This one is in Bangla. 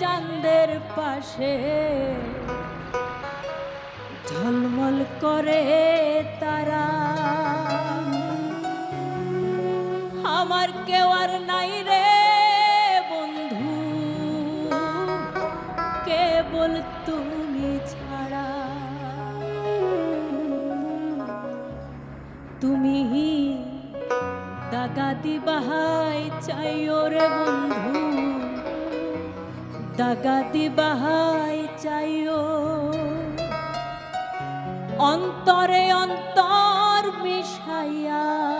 চাঁদের পাশে। ঝলমল করে তারা। আমার কেউ আর নাই রে বন্ধু, কেবল তুমি ছাড়া। তুমি দাগা দিবাহাই চাইও রে বন্ধু। দাগা বাহাই চাইও। অন্তরে অন্তর মিশাইয়া